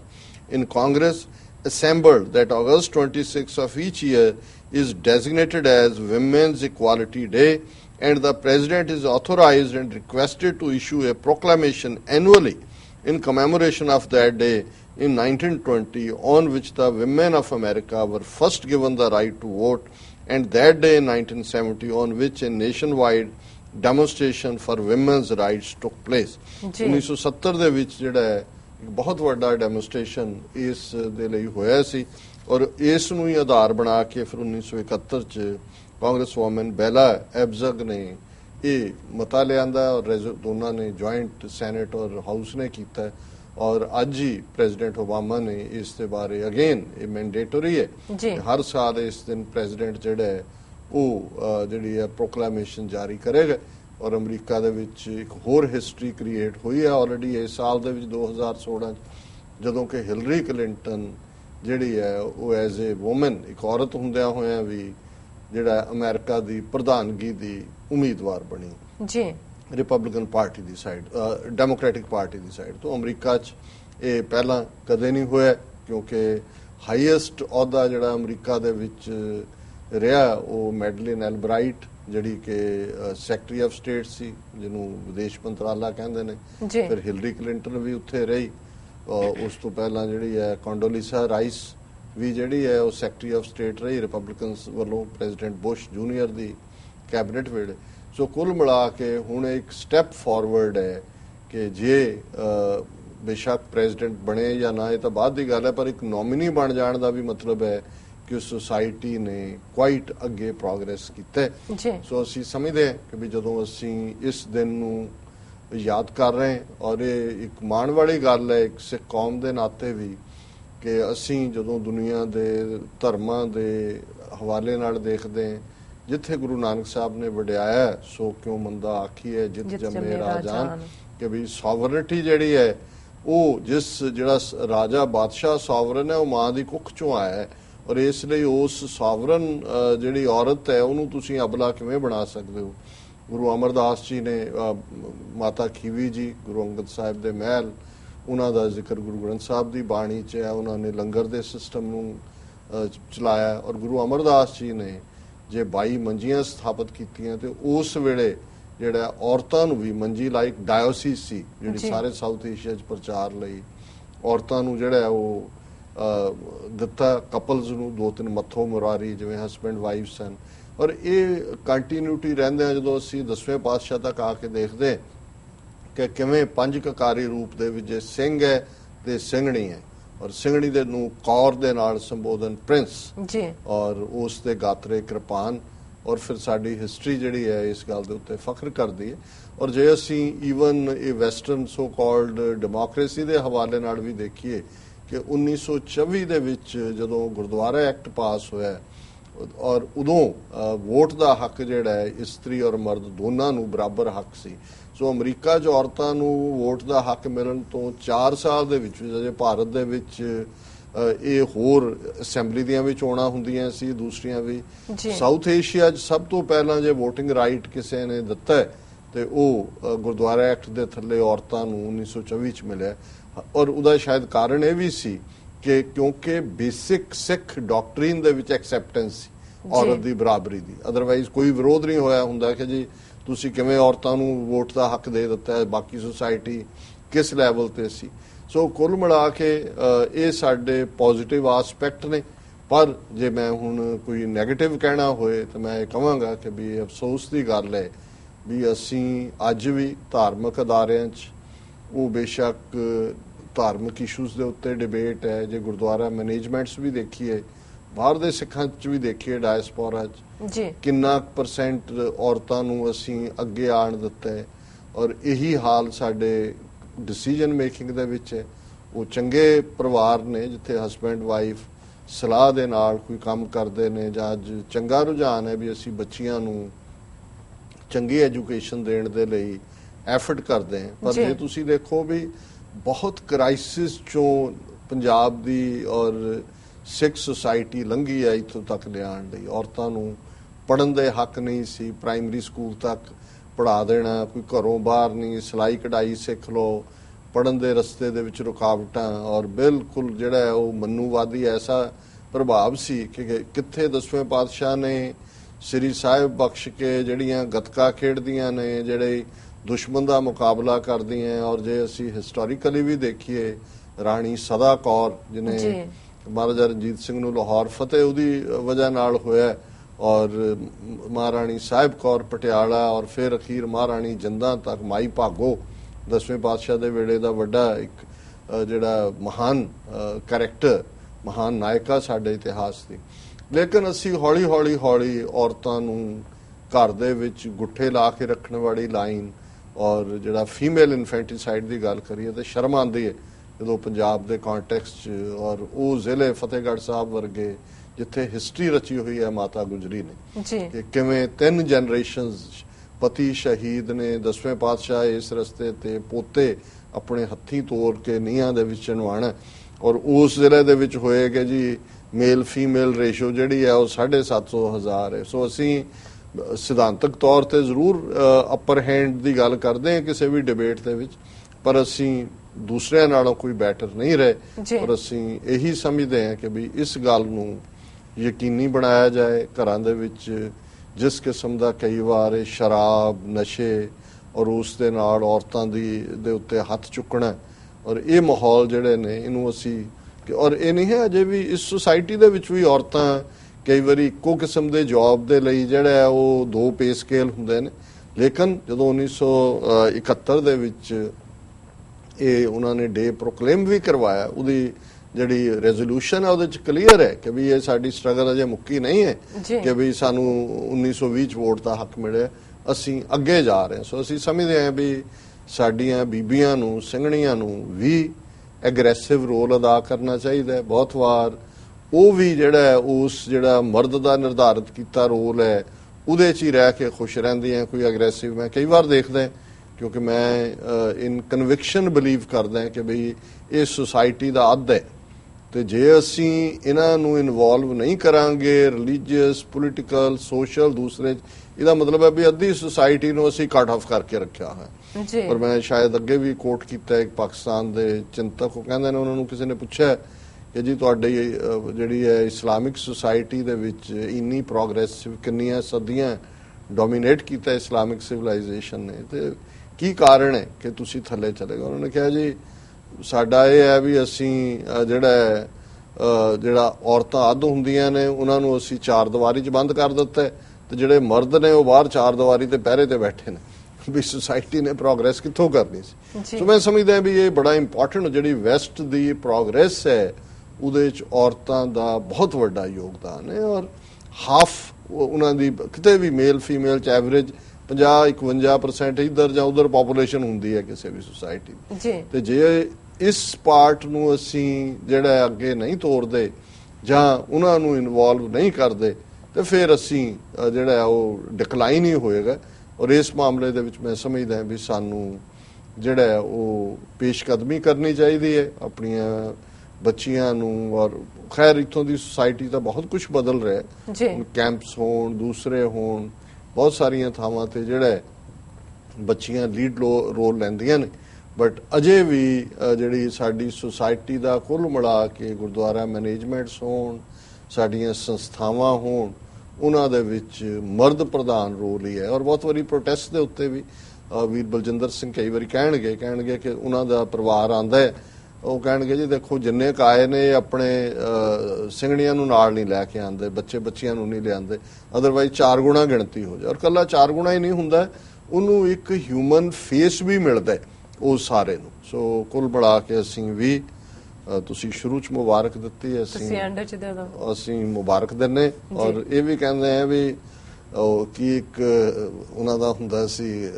B: in Congress assembled that August 26 of each year is designated as Women's Equality Day, and the President is authorized and requested to issue a proclamation annually in commemoration of that day in 1920, on which the women of America were first given the right to vote, and that day in 1970, on which a nationwide demonstration for women's rights took place
A: ਜੀ।
B: 1970 ਦੇ ਵਿੱਚ ਜਿਹੜਾ ਹੈ ਇੱਕ ਬਹੁਤ ਵੱਡਾ ਡੈਮੋਨਸਟ੍ਰੇਸ਼ਨ ਇਸ ਦੇ ਲਈ ਹੋਇਆ ਸੀ ਔਰ ਇਸ ਨੂੰ ਹੀ ਆਧਾਰ ਬਣਾ ਕੇ ਫਿਰ 1971 ਚ ਕਾਂਗਰਸ ਵੂਮਨ ਬੈਲਾ ਐਬਜ਼ਗ ਨੇ ਇਹ ਮਤਾ ਲਿਆਂਦਾ ਔਰ ਦੋਨਾਂ ਨੇ ਜੁਆਇੰਟ ਸੈਨੇਟ ਔਰ ਹਾਊਸ ਨੇ ਕੀਤਾ ਔਰ ਅੱਜ ਹੀ ਪ੍ਰੈਜ਼ੀਡੈਂਟ ਓਬਾਮਾ ਨੇ ਇਸ ਦੇ ਬਾਰੇ ਅਗੇਨ ਇਹ ਮੈਂਡੇਟਰੀ ਹੈ ਹਰ ਸਾਲ ਇਸ ਦਿਨ ਪ੍ਰੈਜ਼ੀਡੈਂਟ ਜਿਹੜਾ ਹੈ ਉਹ ਜਿਹੜੀ ਹੈ ਪ੍ਰੋਕਲੇਮੇਸ਼ਨ ਜਾਰੀ ਕਰੇਗਾ। ਔਰ ਅਮਰੀਕਾ ਦੇ ਵਿੱਚ ਇੱਕ ਹੋਰ ਹਿਸਟਰੀ ਕ੍ਰੀਏਟ ਹੋਈ ਹੈ ਆਲਰੇਡੀ ਇਸ ਸਾਲ ਦੇ ਵਿੱਚ 2016 ਚ ਜਦੋਂ ਕਿ ਹਿਲਰੀ ਕਲਿੰਟਨ ਜਿਹੜੀ ਹੈ ਉਹ ਐਜ਼ ਅ ਔਮਨ ਇੱਕ ਔਰਤ ਹੁੰਦਿਆਂ ਹੋਇਆਂ ਵੀ ਜਿਹੜਾ ਅਮਰੀਕਾ ਦੀ ਪ੍ਰਧਾਨਗੀ ਦੀ ਉਮੀਦਵਾਰ ਬਣੀ।
A: ਜੀ।
B: ਰਿਪਬਲਿਕਨ ਪਾਰਟੀ ਦੀ ਸਾਈਡ ਡੈਮੋਕ੍ਰੈਟਿਕ ਪਾਰਟੀ ਦੀ ਸਾਈਡ ਤੋਂ ਅਮਰੀਕਾ 'ਚ ਇਹ ਪਹਿਲਾਂ ਕਦੇ ਨਹੀਂ ਹੋਇਆ ਕਿਉਂਕਿ ਹਾਈਐਸਟ ਅਹੁਦਾ ਜਿਹੜਾ ਅਮਰੀਕਾ ਦੇ ਵਿੱਚ ਰਿਹਾ ਉਹ ਮੈਡਲਿਨ ਐਲਬਰਾਈਟ ਜਿਹੜੀ ਕਿ ਸੈਕਟਰੀ ਆਫ ਸਟੇਟ ਸੀ ਜਿਹਨੂੰ ਵਿਦੇਸ਼ ਮੰਤਰਾਲਾ ਕਹਿੰਦੇ ਨੇ। ਫਿਰ ਹਿਲਰੀ ਕਲਿੰਟਨ ਵੀ ਉੱਥੇ ਰਹੀ। ਉਸ ਤੋਂ ਪਹਿਲਾਂ ਜਿਹੜੀ ਹੈ ਕੰਡੋਲੀਸਾ ਰਾਈਸ ਵੀ ਜਿਹੜੀ ਹੈ ਉਹ ਸੈਕਟਰੀ ਆਫ ਸਟੇਟ ਰਹੀ ਰਿਪਬਲਿਕਨਸ ਵੱਲੋਂ ਪ੍ਰੈਜ਼ੀਡੈਂਟ ਬੁਸ਼ ਜੂਨੀਅਰ ਦੀ ਕੈਬਨਿਟ ਵੇਲੇ। ਸੋ ਕੁੱਲ ਮਿਲਾ ਕੇ ਹੁਣ ਇੱਕ ਸਟੈਪ ਫਾਰਵਰਡ ਹੈ ਕਿ ਜੇ ਬੇਸ਼ੱਕ ਪ੍ਰੈਜ਼ੀਡੈਂਟ ਬਣੇ ਜਾਂ ਨਾ ਇਹ ਤਾਂ ਬਾਅਦ ਦੀ ਗੱਲ ਹੈ ਪਰ ਇੱਕ ਨੋਮਿਨੀ ਬਣ ਜਾਣ ਦਾ ਵੀ ਮਤਲਬ ਹੈ ਕਿ ਸੋਸਾਇਟੀ ਨੇ ਕੁਆਇਟ ਅੱਗੇ ਪ੍ਰੋਗਰੈਸ ਕੀਤਾ ਸੋ ਅਸੀਂ ਸਮਝਦੇ ਹਾਂ ਕਿ ਵੀ ਜਦੋਂ ਅਸੀਂ ਇਸ ਦਿਨ ਨੂੰ ਯਾਦ ਕਰ ਰਹੇ ਹਾਂ ਔਰ ਇਹ ਇੱਕ ਮਾਣ ਵਾਲੀ ਗੱਲ ਹੈ ਇੱਕ ਸਿੱਖ ਕੌਮ ਦੇ ਨਾਤੇ ਵੀ ਕਿ ਅਸੀਂ ਜਦੋਂ ਦੁਨੀਆ ਦੇ ਧਰਮਾਂ ਦੇ ਹਵਾਲੇ ਨਾਲ ਦੇਖਦੇ ਹਾਂ ਜਿੱਥੇ ਗੁਰੂ ਨਾਨਕ ਸਾਹਿਬ ਨੇ ਵਡਿਆਇਆ ਸੋ ਕਿਉਂ ਮੰਦਾ ਆਖੀ ਹੈ ਜਿਤ ਜੰਮੇ ਰਾਜਾਨ। ਕਿ ਵੀ ਸੋਵਰਨਿਟੀ ਜਿਹੜੀ ਹੈ ਉਹ ਜਿਸ ਜਿਹੜਾ ਰਾਜਾ ਬਾਦਸ਼ਾਹ ਸੋਵਰਨ ਹੈ ਉਹ ਮਾਂ ਦੀ ਕੁੱਖ ਚੋਂ ਆਇਆ ਹੈ। ਔਰ ਇਸ ਲਈ ਉਸ ਸੋਵਰਨ ਜਿਹੜੀ ਔਰਤ ਹੈ ਉਹਨੂੰ ਤੁਸੀਂ ਅਬਲਾ ਕਿਵੇਂ ਬਣਾ ਸਕਦੇ ਹੋ? ਗੁਰੂ ਅਮਰਦਾਸ ਜੀ ਨੇ ਮਾਤਾ ਖੀਵੀ ਜੀ ਗੁਰੂ ਅੰਗਦ ਸਾਹਿਬ ਦੇ ਮਹਿਲ ਉਹਨਾਂ ਦਾ ਜ਼ਿਕਰ ਗੁਰੂ ਗ੍ਰੰਥ ਸਾਹਿਬ ਦੀ ਬਾਣੀ 'ਚ ਹੈ ਉਹਨਾਂ ਨੇ ਲੰਗਰ ਦੇ ਸਿਸਟਮ ਨੂੰ ਚਲਾਇਆ ਔਰ ਗੁਰੂ ਅਮਰਦਾਸ ਜੀ ਨੇ ਜੇ 22 ਮੰਜੀਆਂ ਸਥਾਪਿਤ ਕੀਤੀਆਂ ਤੇ ਉਸ ਵੇਲੇ ਜਿਹੜਾ ਔਰਤਾਂ ਨੂੰ ਵੀ ਮੰਜੀ ਲਾਈਕ ਡਾਇਓਸਿਸ ਸੀ ਜਿਹੜੀ। ਸਾਰੇ ਸਾਊਥ ਏਸ਼ੀਆ 'ਚ ਪ੍ਰਚਾਰ ਲਈ। ਔਰਤਾਂ ਨੂੰ ਜਿਹੜਾ ਉਹ ਦਿੱਤਾ ਕਪਲਸ ਨੂੰ ਦੋ ਤਿੰਨ ਮੱਥੋ ਮੁਰਾਰੀ ਜਿਵੇਂ ਹਸਬੰਡ ਵਾਈਫ ਸਨ ਔਰ ਇਹ ਕੰਟੀਨਿਊਟੀ ਰਹਿੰਦੇ ਆ ਜਦੋਂ ਅਸੀਂ ਦਸਵੇਂ ਪਾਤਸ਼ਾਹ ਤੱਕ ਆ ਕੇ ਦੇਖਦੇ ਕਿ ਕਿਵੇਂ ਪੰਜ ਕਕਾਰੀ ਰੂਪ ਦੇ ਵਿੱਚ ਜੇ ਸਿੰਘ ਹੈ ਤੇ ਸਿੰਘਣੀ ਹੈ। ਔਰ ਸਿੰਘਣੀ ਦੇ ਨੂੰ ਕੌਰ ਦੇ ਨਾਲ ਸੰਬੋਧਨ ਪ੍ਰਿੰਸ
A: ਜੀ।
B: ਔਰ ਉਸ ਦੇ ਗਾਤਰੇ ਕਿਰਪਾਨ। ਔਰ ਫਿਰ ਸਾਡੀ ਹਿਸਟਰੀ ਜਿਹੜੀ ਹੈ ਇਸ ਗੱਲ ਦੇ ਉੱਤੇ ਫਖਰ ਕਰਦੀ ਹੈ। ਔਰ ਜੇ ਅਸੀਂ ਈਵਨ ਇਹ ਵੈਸਟਰਨ ਸੋ ਕਾਲਡ ਡੈਮੋਕ੍ਰੇਸੀ ਦੇ ਹਵਾਲੇ ਨਾਲ ਵੀ ਦੇਖੀਏ ਕਿ 1924 ਦੇ ਵਿੱਚ ਜਦੋਂ ਗੁਰਦੁਆਰਾ ਐਕਟ ਪਾਸ ਹੋਇਆ ਔਰ ਉਦੋਂ ਵੋਟ ਦਾ ਹੱਕ ਜਿਹੜਾ ਹੈ ਇਸਤਰੀ ਔਰ ਮਰਦ ਦੋਨਾਂ ਨੂੰ ਬਰਾਬਰ ਹੱਕ ਸੀ। ਸੋ ਅਮਰੀਕਾ 'ਚ ਔਰਤਾਂ ਨੂੰ ਵੋਟ ਦਾ ਹੱਕ ਮਿਲਣ ਤੋਂ 4 ਸਾਲ ਦੇ ਵਿੱਚ ਅਜੇ ਭਾਰਤ ਦੇ ਵਿੱਚ ਇਹ ਹੋਰ ਅਸੈਂਬਲੀ ਦੀਆਂ ਵੀ ਚੋਣਾਂ ਹੁੰਦੀਆਂ ਸੀ ਦੂਸਰੀਆਂ ਵੀ। ਸਾਊਥ ਏਸ਼ੀਆ 'ਚ ਸਭ ਤੋਂ ਪਹਿਲਾਂ ਜੇ VOTING ਰਾਈਟ ਕਿਸੇ ਨੇ ਦਿੱਤਾ ਤੇ ਉਹ ਗੁਰਦੁਆਰਾ ਐਕਟ ਦੇ ਥੱਲੇ ਔਰਤਾਂ ਨੂੰ 1924 ਚ ਮਿਲਿਆ। ਔਰ ਉਹਦਾ ਸ਼ਾਇਦ ਕਾਰਨ ਇਹ ਵੀ ਸੀ ਕਿ ਕਿਉਂਕਿ ਬੇਸਿਕ ਸਿੱਖ ਡਾਕਟਰੀਨ ਦੇ ਵਿੱਚ ਐਕਸੈਪਟੈਂਸ ਸੀ ਔਰਤ ਦੀ ਬਰਾਬਰੀ ਦੀ। ਅਦਰਵਾਈਜ਼ ਕੋਈ ਵਿਰੋਧ ਨਹੀਂ ਹੋਇਆ ਹੁੰਦਾ ਕਿ ਜੀ ਤੁਸੀਂ ਕਿਵੇਂ ਔਰਤਾਂ ਨੂੰ ਵੋਟ ਦਾ ਹੱਕ ਦੇ ਦਿੱਤਾ ਹੈ ਬਾਕੀ ਸੁਸਾਇਟੀ ਕਿਸ ਲੈਵਲ ਤੇ ਸੀ। ਸੋ ਕੁੱਲ ਮਿਲਾ ਕੇ ਇਹ ਸਾਡੇ ਪੋਜ਼ਿਟਿਵ ਆਸਪੈਕਟ ਨੇ। ਪਰ ਜੇ ਮੈਂ ਹੁਣ ਕੋਈ 네ਗੇਟਿਵ ਕਹਿਣਾ ਹੋਏ ਤਾਂ ਮੈਂ ਇਹ ਕਹਾਂਗਾ ਕਿ ਵੀ ਅਫਸੋਸ ਦੀ ਗੱਲ ਹੈ ਵੀ ਅਸੀਂ ਅੱਜ ਵੀ ਧਾਰਮਿਕ ਅਦਾਰਿਆਂ 'ਚ ਉਹ ਬੇਸ਼ੱਕ ਧਾਰਮਿਕ ਇਸ਼ੂਜ਼ ਦੇ ਉੱਤੇ ਡਿਬੇਟ ਹੈ ਜੇ ਗੁਰਦੁਆਰਾ ਮੈਨੇਜਮੈਂਟਸ ਵੀ ਦੇਖੀਏ ਬਾਹਰ ਦੇ ਸਿੱਖਾਂ 'ਚ ਵੀ ਦੇਖੀਏ ਡਾਇਸਪੋਰਾ 'ਚ
A: ਜੀ।
B: ਕਿੰਨਾ ਪਰਸੈਂਟ ਔਰਤਾਂ ਨੂੰ ਅਸੀਂ ਅੱਗੇ ਆਣ ਦਿੱਤਾ ਹੈ। ਔਰ ਇਹੀ ਹਾਲ ਸਾਡੇ ਡਿਸੀਜਨ ਮੇਕਿੰਗ ਦੇ ਵਿੱਚ ਹੈ। ਉਹ ਚੰਗੇ ਪਰਿਵਾਰ ਨੇ ਜਿੱਥੇ ਹਸਬੰਡ ਵਾਈਫ ਸਲਾਹ ਦੇ ਨਾਲ ਕੋਈ ਕੰਮ ਕਰਦੇ ਨੇ ਜਾਂ ਅੱਜ ਚੰਗਾ ਰੁਝਾਨ ਹੈ ਵੀ ਅਸੀਂ ਬੱਚੀਆਂ ਨੂੰ ਚੰਗੀ ਐਜੂਕੇਸ਼ਨ ਦੇਣ ਦੇ ਲਈ ਐਫਰਟ ਕਰਦੇ ਹਾਂ। ਪਰ
A: ਜੀ।
B: ਜੇ ਤੁਸੀਂ ਦੇਖੋ ਵੀ ਬਹੁਤ ਕ੍ਰਾਈਸਿਸ ਚੋਂ ਪੰਜਾਬ ਦੀ ਔਰ ਸਿੱਖ ਸੁਸਾਇਟੀ ਲੰਘੀ ਹੈ ਇੱਥੋਂ ਤੱਕ ਲਿਆਉਣ ਲਈ। ਔਰਤਾਂ ਨੂੰ ਪੜਨ ਦੇ ਹੱਕ ਨਹੀਂ ਸੀ ਪ੍ਰਾਇਮਰੀ ਸਕੂਲ ਤੱਕ ਪੜਾ ਦੇਣਾ, ਕੋਈ ਘਰੋਂ ਬਾਹਰ ਨਹੀਂ, ਸਿਲਾਈ ਕਢਾਈ ਸਿੱਖ ਲਓ ਪੜਨ ਦੇ ਰਸਤੇ ਦੇ ਵਿੱਚ ਰੁਕਾਵਟਾਂ। ਔਰ ਬਿਲਕੁਲ ਜਿਹੜਾ ਉਹ ਮਨੂਵਾਦੀ ਐਸਾ ਪ੍ਰਭਾਵ ਸੀ ਕਿ ਕਿ ਕਿੱਥੇ ਦਸਵੇਂ ਪਾਤਸ਼ਾਹ ਨੇ, ਸ੍ਰੀ ਸਾਹਿਬ ਬਖਸ਼ ਕੇ ਜਿਹੜੀਆਂ ਗਤਕਾ ਖੇਡਦੀਆਂ ਨੇ, ਜਿਹੜੇ ਦੁਸ਼ਮਣ ਦਾ ਮੁਕਾਬਲਾ ਕਰਦੀਆਂ ਔਰ ਜੇ ਅਸੀਂ ਹਿਸਟੋਰੀਕਲੀ ਵੀ ਦੇਖੀਏ ਰਾਣੀ ਸਦਾ ਕੌਰ। ਜਿਨੇ ਮਹਾਰਾਜਾ ਰਣਜੀਤ ਸਿੰਘ ਨੂੰ ਲਾਹੌਰ ਫਤਿਹ ਉਹਦੀ ਵਜ੍ਹਾ ਨਾਲ ਹੋਇਆ ਔਰ ਮਹਾਰਾਣੀ ਸਾਹਿਬ ਕੌਰ ਪਟਿਆਲਾ ਔਰ ਫਿਰ ਅਖੀਰ ਮਹਾਰਾਣੀ ਜੰਦਾਂ ਤੱਕ ਮਾਈ ਭਾਗੋ ਦਸਵੇਂ ਪਾਤਸ਼ਾਹ ਦੇ ਵੇਲੇ ਦਾ ਵੱਡਾ ਇੱਕ ਜਿਹੜਾ ਮਹਾਨ ਕੈਰੈਕਟਰ ਮਹਾਨ ਨਾਇਕਾ ਸਾਡੇ ਇਤਿਹਾਸ ਦੀ ਲੇਕਿਨ ਅਸੀਂ ਹੌਲੀ ਹੌਲੀ ਹੌਲੀ ਔਰਤਾਂ ਨੂੰ ਘਰ ਦੇ ਵਿੱਚ ਗੁੱਠੇ ਲਾ ਕੇ ਰੱਖਣ ਵਾਲੀ ਲਾਈਨ ਔਰ ਜਿਹੜਾ ਫੀਮੇਲ ਇਨਫੈਂਟੀਸਾਈਡ ਦੀ ਗੱਲ ਕਰੀਏ ਤਾਂ ਸ਼ਰਮ ਆਉਂਦੀ ਹੈ ਜਦੋਂ ਪੰਜਾਬ ਦੇ ਕੰਟੈਕਸਟ 'ਚ ਔਰ ਉਹ ਜ਼ਿਲ੍ਹੇ ਫਤਿਹਗੜ੍ਹ ਸਾਹਿਬ ਵਰਗੇ ਜਿੱਥੇ ਹਿਸਟਰੀ ਰਚੀ ਹੋਈ ਹੈ ਮਾਤਾ ਗੁਜਰੀ ਨੇ ਕਿ ਕਿਵੇਂ ਤਿੰਨ ਜਨਰੇਸ਼ਨਸ ਪਤੀ ਸ਼ਹੀਦ ਨੇ ਦਸਵੇਂ ਪਾਤਸ਼ਾਹ ਇਸ ਰਸਤੇ ਤੇ ਪੋਤੇ ਆਪਣੇ ਹੱਥੀਂ ਤੋੜ ਕੇ ਨੀਹਾਂ ਦੇ ਵਿੱਚ ਚਣਵਾਣਾ ਔਰ ਉਸ ਜ਼ਿਲ੍ਹੇ ਦੇ ਵਿੱਚ ਹੋਏ ਕਿ ਜੀ ਮੇਲ ਫੀਮੇਲ ਰੇਸ਼ੋ ਜਿਹੜੀ ਹੈ ਉਹ 750 ਹਜ਼ਾਰ ਹੈ। ਸੋ ਅਸੀਂ ਸਿਧਾਂਤਕ ਤੌਰ ਤੇ ਜ਼ਰੂਰ ਅਪਰ ਹੈਂਡ ਦੀ ਗੱਲ ਕਰਦੇ ਹਾਂ ਕਿਸੇ ਵੀ ਡਿਬੇਟ ਦੇ ਵਿੱਚ ਪਰ ਅਸੀਂ ਦੂਸਰਿਆਂ ਨਾਲੋਂ ਕੋਈ ਬੈਟਰ ਨਹੀਂ ਰਹੇ। ਔਰ ਅਸੀਂ ਇਹੀ ਸਮਝਦੇ ਹਾਂ ਕਿ ਵੀ ਇਸ ਗੱਲ ਨੂੰ ਯਕੀਨੀ ਬਣਾਇਆ ਜਾਏ ਘਰਾਂ ਦੇ ਵਿੱਚ ਜਿਸ ਕਿਸਮ ਦਾ ਕਈ ਵਾਰ ਸ਼ਰਾਬ ਨਸ਼ੇ ਔਰ ਉਸ ਦੇ ਨਾਲ ਔਰਤਾਂ ਦੀ ਦੇ ਉੱਤੇ ਹੱਥ ਚੁੱਕਣਾ ਔਰ ਇਹ ਮਾਹੌਲ ਜਿਹੜੇ ਨੇ ਇਹਨੂੰ ਅਸੀਂ ਔਰ ਇਹ ਨਹੀਂ ਹੈ ਅਜੇ ਵੀ ਇਸ ਸੁਸਾਇਟੀ ਦੇ ਵਿੱਚ ਵੀ ਔਰਤਾਂ ਕਈ ਵਾਰੀ ਇੱਕੋ ਕਿਸਮ ਦੇ ਜੌਬ ਦੇ ਲਈ ਜਿਹੜਾ ਹੈ ਉਹ ਦੋ ਪੇ ਸਕੇਲ ਹੁੰਦੇ ਨੇ। ਲੇਕਿਨ ਜਦੋਂ 1971 ਦੇ ਵਿੱਚ ਇਹ ਉਹਨਾਂ ਨੇ ਡੇ ਪ੍ਰੋਕਲੇਮ ਵੀ ਕਰਵਾਇਆ ਉਹਦੀ ਜਿਹੜੀ ਰੈਜ਼ੋਲੂਸ਼ਨ ਹੈ ਉਹਦੇ ਚ ਕਲੀਅਰ ਹੈ ਕਿ ਵੀ ਇਹ ਸਾਡੀ ਸਟਰਗਲ ਅਜੇ ਮੁੱਕੀ ਨਹੀਂ ਹੈ। ਕਿ ਵੀ ਸਾਨੂੰ 1920 ਚ ਵੋਟ ਦਾ ਹੱਕ ਮਿਲਿਆ। ਅਸੀਂ ਅੱਗੇ ਜਾ ਰਹੇ ਹਾਂ। ਸੋ ਅਸੀਂ ਸਮਝਦੇ ਹਾਂ ਵੀ ਸਾਡੀਆਂ ਬੀਬੀਆਂ ਨੂੰ ਸਿੰਘਣੀਆਂ ਨੂੰ ਵੀ ਐਗਰੈਸਿਵ ਰੋਲ ਅਦਾ ਕਰਨਾ ਚਾਹੀਦਾ ਹੈ। ਬਹੁਤ ਵਾਰ ਉਹ ਵੀ ਜਿਹੜਾ ਉਸ ਜਿਹੜਾ ਮਰਦ ਦਾ ਨਿਰਧਾਰਿਤ ਕੀਤਾ ਰੋਲ ਹੈ ਉਹਦੇ 'ਚ ਹੀ ਰਹਿ ਕੇ ਖੁਸ਼ ਰਹਿੰਦੀਆਂ ਕੋਈ ਐਗਰੈਸਿਵ ਮੈਂ ਕਈ ਵਾਰ ਦੇਖਦਾ ਕਿਉਂਕਿ ਮੈਂ ਇਨ ਕਨਵਿਕਸ਼ਨ ਬਲੀਵ ਕਰਦਾ ਹਾਂ ਕਿ ਬਈ ਇਹ ਸੁਸਾਇਟੀ ਦਾ ਅੱਧ ਹੈ। ਤੇ ਜੇ ਅਸੀਂ ਇਹਨਾਂ ਨੂੰ ਇਨਵੋਲਵ ਨਹੀਂ ਕਰਾਂਗੇ ਰਿਲੀਜੀਅਸ ਪੋਲਿਟੀਕਲ ਸੋਸ਼ਲ ਦੂਸਰੇ ਇਹਦਾ ਮਤਲਬ ਹੈ ਵੀ ਅੱਧੀ ਸੁਸਾਇਟੀ ਨੂੰ ਅਸੀਂ ਕੱਟ ਆਫ ਕਰਕੇ ਰੱਖਿਆ ਹੈ
A: ਜੀ।
B: ਪਰ ਮੈਂ ਸ਼ਾਇਦ ਅੱਗੇ ਵੀ ਕੋਟ ਕੀਤਾ ਇੱਕ ਪਾਕਿਸਤਾਨ ਦੇ ਚਿੰਤਕ ਉਹ ਕਹਿੰਦੇ ਨੇ ਉਹਨਾਂ ਨੂੰ ਕਿਸੇ ਨੇ ਪੁੱਛਿਆ ਕਿ ਜੀ ਤੁਹਾਡੀ ਜਿਹੜੀ ਹੈ ਇਸਲਾਮਿਕ ਸੁਸਾਇਟੀ ਦੇ ਵਿੱਚ ਇੰਨੀ ਪ੍ਰੋਗਰੈਸਿਵ ਕਿੰਨੀਆਂ ਸਦੀਆਂ ਡੋਮੀਨੇਟ ਕੀਤਾ ਇਸਲਾਮਿਕ ਸਿਵਲਾਈਜੇਸ਼ਨ ਨੇ ਤੇ ਕੀ ਕਾਰਨ ਹੈ ਕਿ ਤੁਸੀਂ ਥੱਲੇ ਚਲੇ ਗਏ? ਉਹਨਾਂ ਨੇ ਕਿਹਾ ਜੀ ਸਾਡਾ ਇਹ ਹੈ ਵੀ ਅਸੀਂ ਜਿਹੜਾ ਜਿਹੜਾ ਔਰਤਾਂ ਅੱਧ ਹੁੰਦੀਆਂ ਨੇ ਉਹਨਾਂ ਨੂੰ ਅਸੀਂ ਚਾਰ ਦੀਵਾਰੀ 'ਚ ਬੰਦ ਕਰ ਦਿੱਤਾ ਤੇ ਜਿਹੜੇ ਮਰਦ ਨੇ ਉਹ ਬਾਹਰ ਚਾਰ ਦੀਵਾਰੀ ਤੇ ਪਹਿਰੇ ਤੇ ਬੈਠੇ ਨੇ। ਵੀ ਸੁਸਾਇਟੀ ਨੇ ਪ੍ਰੋਗਰੈਸ ਕਿੱਥੋਂ ਕਰਨੀ ਸੀ। ਸੋ ਮੈਂ ਸਮਝਦਾ ਵੀ ਇਹ ਬੜਾ ਇੰਪੋਰਟੈਂਟ ਜਿਹੜੀ ਵੈਸਟ ਦੀ ਪ੍ਰੋਗਰੈਸ ਹੈ ਉਹਦੇ ਵਿੱਚ ਔਰਤਾਂ ਦਾ ਬਹੁਤ ਵੱਡਾ ਯੋਗਦਾਨ ਹੈ ਔਰ ਹਾਫ ਉਹਨਾਂ ਦੀ ਕਿਤੇ ਵੀ ਮੇਲ ਫੀਮੇਲ ਚ ਐਵਰੇਜ 50 51% ਇੱਧਰ ਜਾਂ ਉਧਰ ਪੋਪੂਲੇਸ਼ਨ ਹੁੰਦੀ ਹੈ ਕਿਸੇ ਵੀ ਸੁਸਾਇਟੀ ਦੀ।
A: ਜੀ।
B: ਤੇ ਜੇ ਇਸ ਪਾਰਟ ਨੂੰ ਅਸੀਂ ਜਿਹੜਾ ਅੱਗੇ ਨਹੀਂ ਤੋਰਦੇ ਜਾਂ ਉਹਨਾਂ ਨੂੰ ਇਨਵੋਲਵ ਨਹੀਂ ਕਰਦੇ ਤੇ ਫਿਰ ਅਸੀਂ ਜਿਹੜਾ ਉਹ ਡਿਕਲਾਈਨ ਹੀ ਹੋਏਗਾ। ਔਰ ਇਸ ਮਾਮਲੇ ਦੇ ਵਿੱਚ ਮੈਂ ਸਮਝਦਾ ਹਾਂ ਵੀ ਸਾਨੂੰ ਜਿਹੜਾ ਉਹ ਪੇਸ਼ਕਦਮੀ ਕਰਨੀ ਚਾਹੀਦੀ ਹੈ ਆਪਣੀਆਂ ਬੱਚੀਆਂ ਨੂੰ ਔਰ ਖੈਰ ਇੱਥੋਂ ਦੀ ਸੁਸਾਇਟੀ ਤਾਂ ਬਹੁਤ ਕੁਝ ਬਦਲ ਰਿਹਾ ਹੈ।
A: ਜੀ।
B: ਕੈਂਪਸ ਹੋਣ ਦੂਸਰੇ ਹੋਣ ਬਹੁਤ ਸਾਰੀਆਂ ਥਾਵਾਂ ਤੇ ਜਿਹੜਾ ਬੱਚੀਆਂ ਲੀਡ ਰੋਲ ਲੈਂਦੀਆਂ ਨੇ। ਬਟ ਅਜੇ ਵੀ ਜਿਹੜੀ ਸਾਡੀ ਸੁਸਾਇਟੀ ਦਾ ਕੁੱਲ ਮਿਲਾ ਕੇ ਗੁਰਦੁਆਰਾ ਮੈਨੇਜਮੈਂਟਸ ਹੋਣ ਸਾਡੀਆਂ ਸੰਸਥਾਵਾਂ ਹੋਣ ਉਹਨਾਂ ਦੇ ਵਿੱਚ ਮਰਦ ਪ੍ਰਧਾਨ ਰੋਲ ਹੀ ਹੈ। ਔਰ ਬਹੁਤ ਵਾਰੀ ਪ੍ਰੋਟੈਸਟ ਦੇ ਉੱਤੇ ਵੀ ਵੀਰ ਬਲਜਿੰਦਰ ਸਿੰਘ ਕਈ ਵਾਰੀ ਕਹਿਣਗੇ ਕਹਿਣਗੇ ਕਿ ਉਹਨਾਂ ਦਾ ਪਰਿਵਾਰ ਆਂਦਾ ਹੈ। ਉਹ ਕਹਿਣਗੇ ਜੀ ਦੇਖੋ ਜਿੰਨੇ ਕੁ ਆਏ ਨੇ ਆਪਣੇ ਸਿੰਘਣੀਆਂ ਨੂੰ ਨਾਲ ਨਹੀਂ ਲੈ ਕੇ ਆਂਦੇ ਬੱਚੇ ਬੱਚੀਆਂ ਨੂੰ ਨਹੀਂ ਲਿਆਂਦੇ ਅਦਰਵਾਈਜ਼ ਚਾਰ ਗੁਣਾ ਗਿਣਤੀ ਹੋ ਜਾ ਔਰ ਕੱਲਾ ਚਾਰ ਗੁਣਾ ਹੀ ਨਹੀਂ ਹੁੰਦਾ ਉਹਨੂੰ ਇੱਕ ਹਿਊਮਨ ਫੇਸ ਵੀ ਮਿਲਦਾ ਉਹ ਸਾਰੇ ਨੂੰ। ਸੋ ਕੁੱਲ ਮਿਲਾ ਕੇ ਅਸੀਂ ਵੀ ਤੁਸੀਂ ਸ਼ੁਰੂ ਚ ਮੁਬਾਰਕ ਦਿੱਤੀ ਹੈ
A: ਤੁਸੀਂ
B: ਅਸੀਂ
A: ਐਂਡ ਚ ਦੇ ਦਿਓ।
B: ਅਸੀਂ ਮੁਬਾਰਕ ਦਿੰਨੇ ਔਰ ਇਹ ਵੀ ਕਹਿੰਦੇ ਆ ਵੀ ਉਹ ਕੀ ਇੱਕ ਉਹਨਾਂ ਦਾ ਹੁੰਦਾ ਸੀ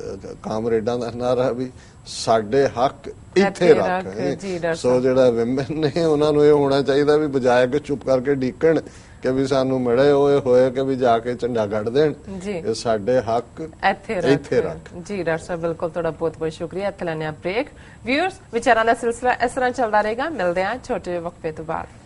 B: ਕਾਮਰੇਡਾਂ ਦਾ ਨਾਰਾ ਵੀ ਸਾਡੇ ਹੱਕ
A: ਇੱਥੇ
B: ਰੱਖ। ਸੋ। ਜਿਹੜਾ ਵਿਮਨ ਨੇ ਉਹਨਾਂ ਨੂੰ ਇਹ ਹੋਣਾ ਚਾਹੀਦਾ ਵੀ ਬਜਾਏ ਕਿ ਚੁੱਪ ਕਰਕੇ ਡੀਕਣ ਕਿ ਵੀ ਸਾਨੂੰ ਮਿਲੇ ਹੋਏ ਹੋਏ ਕਿ ਵੀ ਜਾ ਕੇ ਝੰਡਾ ਗੱਡ ਦੇਣ। ਇਹ ਸਾਡੇ ਹੱਕ
A: ਇੱਥੇ ਰੱਖ।
B: ਇੱਥੇ ਰੱਖ।
A: ਜੀ ਡਾਕਟਰ ਸਾਹਿਬ ਬਿਲਕੁਲ ਤੁਹਾਡਾ ਬਹੁਤ ਬਹੁਤ ਸ਼ੁਕਰੀਆ। ਇੱਥੇ ਲੈਣੇ ਆ ਬ੍ਰੇਕ ਵਿਊਅਰਸ ਵਿਚਾਰਾਂ ਦਾ ਸਿਲਸਿਲਾ ਇਸ ਤਰ੍ਹਾਂ ਚੱਲਦਾ ਰਹੇਗਾ। ਮਿਲਦੇ ਹਾਂ ਛੋਟੇ ਵਕਫੇ ਤੋਂ ਬਾਅਦ।